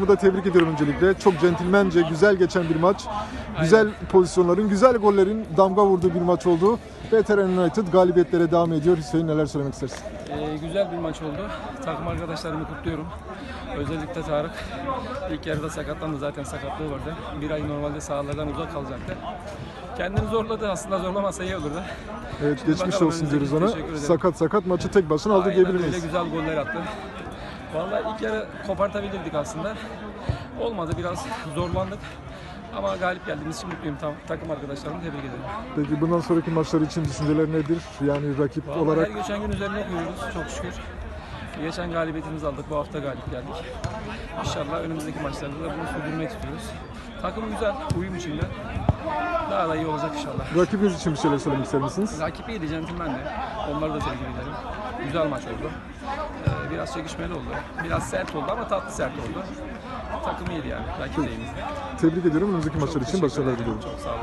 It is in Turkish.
Bu da tebrik ediyorum öncelikle. Çok centilmence, güzel geçen bir maç. Güzel pozisyonların, güzel gollerin damga vurduğu bir maç oldu. Veteran United galibiyetlere devam ediyor. Hüseyin neler söylemek istersin? Ee, güzel bir maç oldu. Takım arkadaşlarımı kutluyorum. Özellikle Tarık. İlk yarıda sakatlandı zaten sakatlığı vardı. Bir ay normalde sahalardan uzak kalacaktı. Kendini zorladı aslında zorlamasa iyi olurdu. Evet geçmiş bakalım olsun önümüzdeki- diyoruz ona. teşekkür ederim. Sakat sakat maçı tek başına aldı Aynen diyebilir öyle miyiz? güzel goller attı. Vallahi ilk yarı kopartabilirdik aslında. Olmadı biraz zorlandık. Ama galip geldiğimiz için mutluyum. Tam, takım arkadaşlarımı tebrik ederim. Peki bundan sonraki maçlar için düşünceler nedir? Yani rakip Vallahi olarak her geçen gün üzerine koyuyoruz çok şükür. Geçen galibiyetimizi aldık, bu hafta galip geldik. İnşallah önümüzdeki maçlarda da bunu sürdürmek istiyoruz. Takım güzel, uyum içinde. Daha da iyi olacak inşallah. rakibiniz için bir şeyler söylemek ister misiniz? Rakip iyiydi, centilmen de. Onları da tebrik ederim. Güzel maç oldu. Ee, biraz çekişmeli oldu. Biraz sert oldu ama tatlı sert oldu. Takım iyiydi yani, rakip de iyiydi. Tebrik ediyorum. Önümüzdeki maçlar için başarılar diliyorum. Çok sağ olun.